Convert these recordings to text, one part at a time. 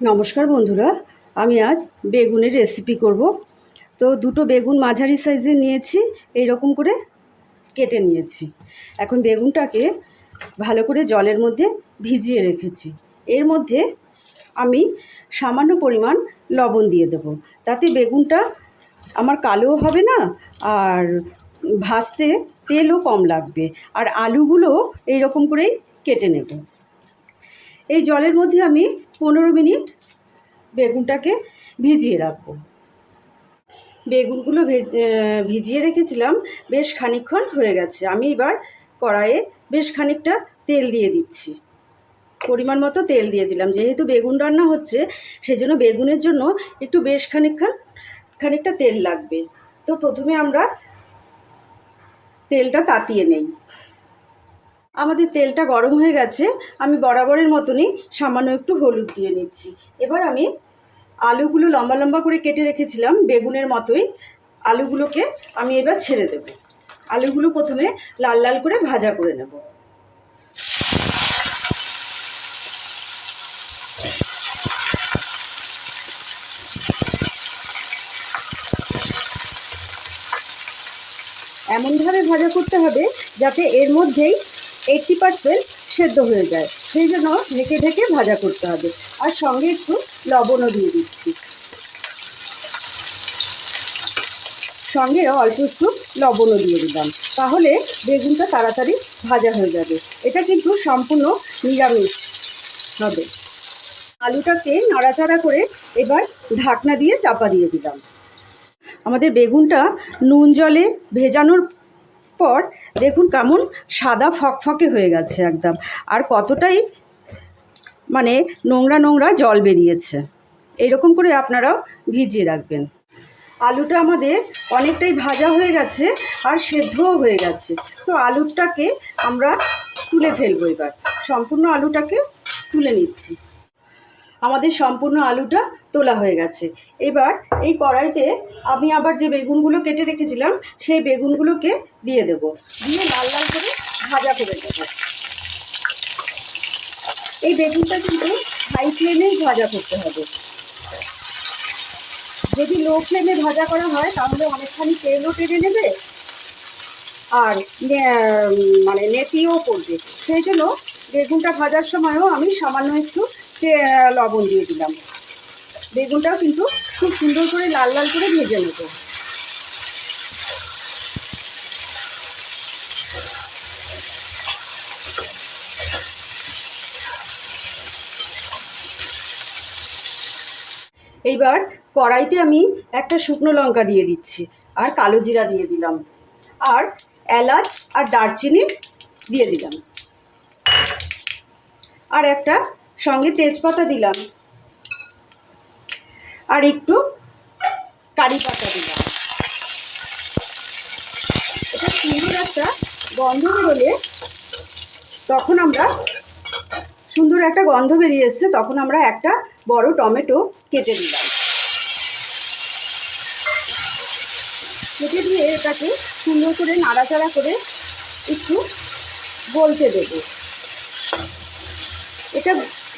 নমস্কার বন্ধুরা, আমি আজ বেগুনের রেসিপি করব। তো দুটো বেগুন মাঝারি সাইজে নিয়েছি এই রকম করে কেটে নিয়েছি। এখন বেগুনটাকে ভালো করে জলের মধ্যে ভিজিয়ে রেখেছি। এর মধ্যে আমি সামান্য পরিমাণ লবণ দিয়ে দেবো। তাতে বেগুনটা আমার কালো হবে না, আর ভাজতে তেলও কম লাগবে। আর আলুগুলো এই রকম করেই কেটে নেব। এই জলের মধ্যে আমি পনেরো মিনিট বেগুনটাকে ভিজিয়ে রাখব। বেগুনগুলো ভেজ- ভিজিয়ে রেখেছিলাম, বেশ খানিকক্ষণ হয়ে গেছে। আমি এবার কড়াইয়ে বেশ খানিকটা তেল দিয়ে দিচ্ছি। পরিমাণ মতো তেল দিয়ে দিলাম। যেহেতু বেগুন রান্না হচ্ছে, সেজন্য বেগুনের জন্য একটু বেশ খানিকক্ষণ খানিকটা তেল লাগবে। তো প্রথমে আমরা তেলটা তাতিয়ে নেই। আমাদের তেলটা গরম হয়ে গেছে, আমি বরাবরের মতনই সামান্য একটু হলুদ দিয়ে নিচ্ছি। এবার আমি আলুগুলো লম্বা লম্বা করে কেটে রেখেছিলাম, বেগুনের মতোই। আলুগুলোকে আমি এবার ছেড়ে দেব। আলুগুলো প্রথমে লাল লাল করে ভাজা করে নেব। এমনভাবে ভাজা করতে হবে যাতে এর মধ্যেই এইটটি পারসেন্ট সেদ্ধ হয়ে যায়। সেই জন্য ঢেকে ঢেকে ভাজা করতে হবে। আর সঙ্গে একটু লবণও দিয়ে দিচ্ছি। সঙ্গে অল্প একটু লবণও দিয়ে দিলাম। তাহলে বেগুনটা তাড়াতাড়ি ভাজা হয়ে যাবে। এটা কিন্তু সম্পূর্ণ নিরামিষ হবে। আলুটাকে নাড়াচাড়া করে এবার ঢাকনা দিয়ে চাপা দিয়ে দিলাম। আমাদের বেগুনটা নুন জলে ভেজানোর পর দেখুন কেমন সাদা ফকফকে হয়ে গেছে একদম। আর কতটাই মানে নোংরা নোংরা জল বেরিয়েছে। এরকম করে আপনারাও ভিজিয়ে রাখবেন। আলুটা আমাদের অনেকটাই ভাজা হয়ে গেছে আর সেদ্ধও হয়ে গেছে। তো আলুটাকে আমরা তুলে ফেলব এবার। সম্পূর্ণ আলুটাকে তুলে নিচ্ছি। আমাদের সম্পূর্ণ আলুটা তোলা হয়ে গেছে। এবার এই কড়াইতে আমি আবার যে বেগুনগুলো কেটে রেখেছিলাম, সেই বেগুনগুলোকে দিয়ে দেব। দিয়ে লাল লাল করে ভাজা করে দেব এই বেগুনটা কিন্তু হাই ফ্লেমেই ভাজা করতে হবে। যদি লো ফ্লেমে ভাজা করা হয়, তাহলে অনেকখানি তেলও টেনে নেবে আর মানে নেতিও পড়বে সেই জন্য বেগুনটা ভাজার সময়ও আমি সামান্য একটু লবণ দিয়ে দিলাম। বেগুনটাও কিন্তু খুব সুন্দর করে লাল লাল করে ভেজে নেব। এইবার কড়াইতে আমি একটা শুকনো লঙ্কা দিয়ে দিচ্ছি, আর কালো জিরা দিয়ে দিলাম, আর এলাচ আর দারচিনি দিয়ে দিলাম। আর একটা সঙ্গে তেজপাতা দিলাম। আর একটু কারি পাতা দিলাম। এটা সুন্দর একটা গন্ধ বেরোলে তখন আমরা সুন্দর একটা গন্ধ বেরিয়ে এসছে, তখন আমরা একটা বড় টমেটো কেটে দিলাম। কেটে দিয়ে এটাকে সুন্দর করে নাড়াচাড়া করে একটু গলতে দেবো। এটা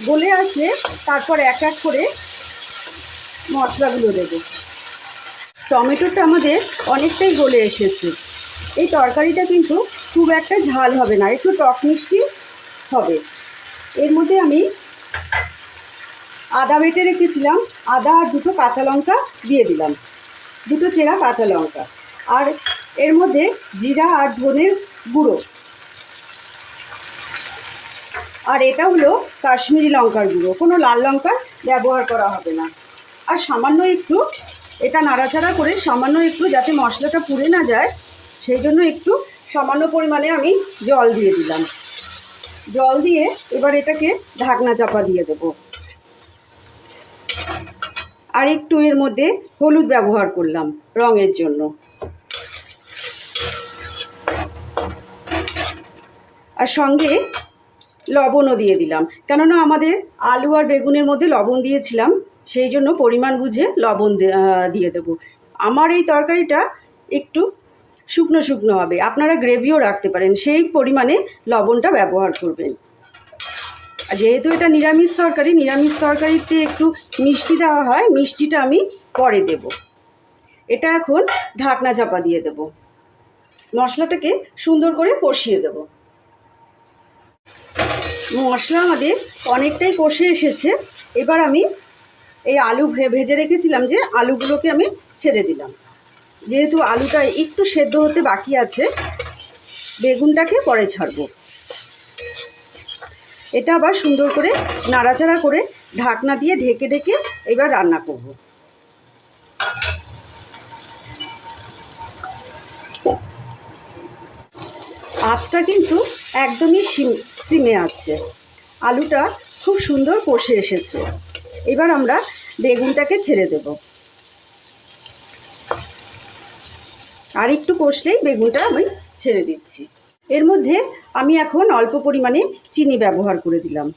গলে আসলে তারপর এক এক করে মশলাগুলো দেবো। টমেটোটা আমাদের অনেকটাই গলে এসেছে। এই তরকারিটা কিন্তু খুব একটা ঝাল হবে না, একটু টক মিষ্টি হবে। এর মধ্যে আমি আদা বেটে রেখেছিলাম। আদা আর দুটো কাঁচা লঙ্কা দিয়ে দিলাম। দুটো চেরা কাঁচা লঙ্কা। আর এর মধ্যে জিরা আর ধনের গুঁড়ো আর এটা হলো কাশ্মীরি লঙ্কার গুঁড়ো। কোনো লাল লঙ্কা ব্যবহার করা হবে না। আর সামান্য একটু এটা নাড়াচাড়া করে সামান্য একটু যাতে মশলাটা পুড়ে না যায়, সেই জন্য একটু সামান্য পরিমাণে আমি জল দিয়ে দিলাম। জল দিয়ে এবার এটাকে ঢাকনা চাপা দিয়ে দেব। আর একটু এর মধ্যে হলুদ ব্যবহার করলাম রঙের জন্য। আর সঙ্গে লবণও দিয়ে দিলাম। কেননা আমাদের আলু আর বেগুনের মধ্যে লবণ দিয়েছিলাম, সেই জন্য পরিমাণ বুঝে লবণ দিয়ে দেবো। আমার এই তরকারিটা একটু শুকনো শুকনো হবে। আপনারা গ্রেভিও রাখতে পারেন, সেই পরিমাণে লবণটা ব্যবহার করবেন। যেহেতু এটা নিরামিষ তরকারি, নিরামিষ তরকারিতে একটু মিষ্টি দেওয়া হয়, মিষ্টিটা আমি পরে দেব। এটা এখন ঢাকনা চাপা দিয়ে দেব। মশলাটাকে সুন্দর করে কষিয়ে দেব। মশলা আমাদের অনেকটাই কষে এসেছে। এবার আমি এই আলু ভেজে রেখেছিলাম যে আলুগুলোকে আমি ছেড়ে দিলাম। যেহেতু আলুটা একটু সেদ্ধ হতে বাকি আছে, বেগুনটাকে পরে ছাড়বো। এটা আবার সুন্দর করে নাড়াচাড়া করে ঢাকনা দিয়ে ঢেকে ঢেকে এবার রান্না করব। আঁচটা কিন্তু একদমই সিম- আছে। আলুটা খুব সুন্দর কষে এসেছে। এবার আমরা বেগুনটাকে ছেড়ে দেব। আর একটু কষলেই বেগুনটা আমি ছেড়ে দিচ্ছি। এর মধ্যে আমি এখন অল্প পরিমাণে চিনি ব্যবহার করে দিলাম।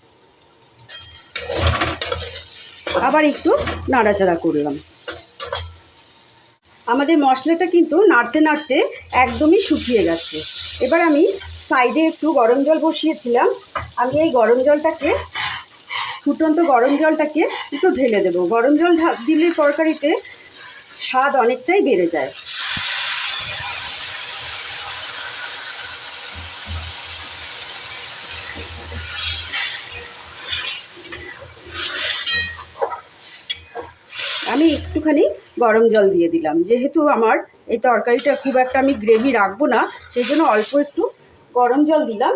আবার একটু নাড়াচাড়া করলাম। আমাদের মশলাটা কিন্তু নাড়তে নাড়তে একদমই শুকিয়ে গেছে। এবার আমি সাইডে একটু গরম জল বসিয়েছিলাম। আমি এই গরম জলটাকে, ফুটন্ত গরম জলটাকে একটু ঢেলে দেবো। গরম জল দিলে তরকারিতে স্বাদ অনেকটাই বেড়ে যায়। আমি একটুখানি গরম জল দিয়ে দিলাম। যেহেতু আমার এই তরকারিটা খুব একটা আমি গ্রেভি রাখব না, সেই জন্য অল্প একটু গরম জল দিলাম,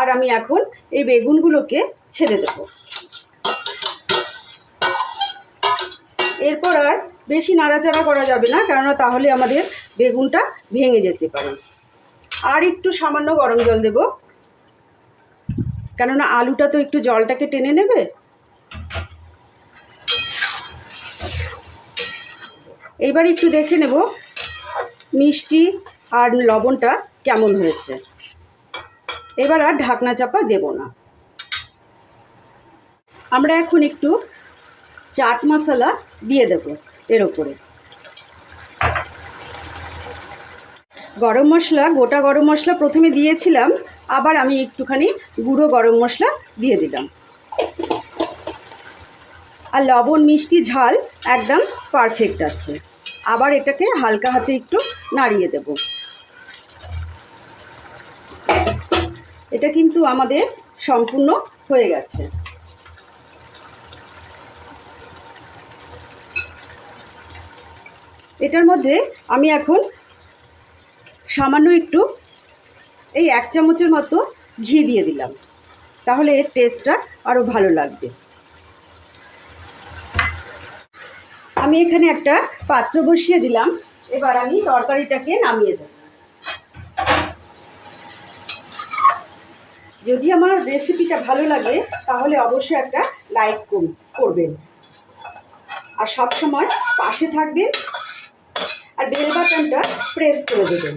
আর আমি এখন এই বেগুনগুলোকে ছেড়ে দেবো। এরপর আর বেশি নাড়াচাড়া করা যাবে না, কেননা তাহলে আমাদের বেগুনটা ভেঙে যেতে পারে। আর একটু সামান্য গরম জল দেব, কেননা আলুটা তো একটু জলটাকে টেনে নেবে। এবার একটু দেখে নেব মিষ্টি আর লবণটা কেমন হয়েছে। এবার আর ঢাকনা চাপা দেব না। আমরা এখন একটু চাট মশলা দিয়ে দেব এর ওপরে গরম মশলা, গোটা গরম মশলা প্রথমে দিয়েছিলাম, আবার আমি একটুখানি গুঁড়ো গরম মশলা দিয়ে দিলাম। আর লবণ, মিষ্টি, ঝাল একদম পারফেক্ট আছে। আবার এটাকে হালকা হাতে একটু নাড়িয়ে দেব। এটা কিন্তু আমাদের সম্পূর্ণ হয়ে গেছে। এটার মধ্যে আমি এখন সামান্য একটু এই এক চামচের মতো ঘি দিয়ে দিলাম। তাহলে এর টেস্টটা আরও ভালো লাগবে। আমি এখানে একটা পাত্র বসিয়ে দিলাম। এবার আমি তরকারিটাকে নামিয়ে দেব। যদি আমার রেসিপিটা ভালো লাগে, তাহলে অবশ্যই একটা লাইক করবেন। আর সব সময় পাশে থাকবেন আর বেল বাটনটা প্রেস করে দেবেন।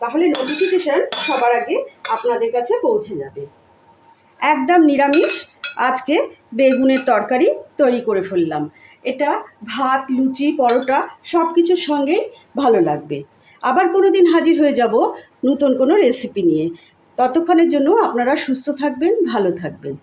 তাহলে নোটিফিকেশান সবার আগে আপনাদের কাছে পৌঁছে যাবে। একদম নিরামিষ আজকে বেগুনের তরকারি তৈরি করে ফেললাম। এটা ভাত, লুচি, পরোটা সব কিছুর সঙ্গেই ভালো লাগবে। আবার কোনো দিন হাজির হয়ে যাব নতুন কোনো রেসিপি নিয়ে। ততক্ষণের জন্য আপনারা সুস্থ থাকবেন ভালো থাকবেন।